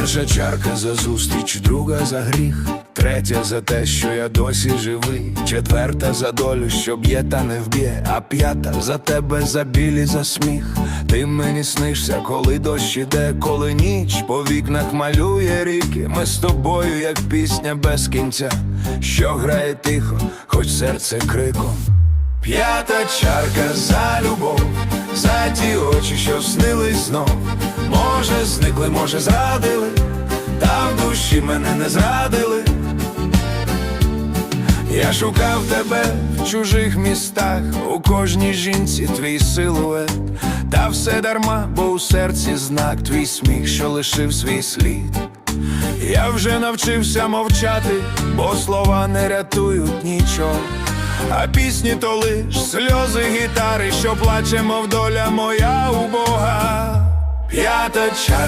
Перша чарка за зустріч, друга за гріх, третя за те, що я досі живий, четверта за долю, що б'є та не вб'є, а п'ята за тебе, за білі, за сміх. Ти мені снишся, коли дощ іде, коли ніч по вікнах малює ріки. Ми з тобою, як пісня без кінця, що грає тихо, хоч серце криком. П'ята чарка за любов, за ті очі, що снились знов. Може, зникли, може, зрадили, та в душі мене не зрадили. Я шукав тебе в чужих містах, у кожній жінці твій силует, та все дарма, бо у серці знак твій сміх, що лишив свій слід. Я вже навчився мовчати, бо слова не рятують нічого. А пісні то лиш сльози гітари, що плаче, мов доля моя убога. П'ята чарка.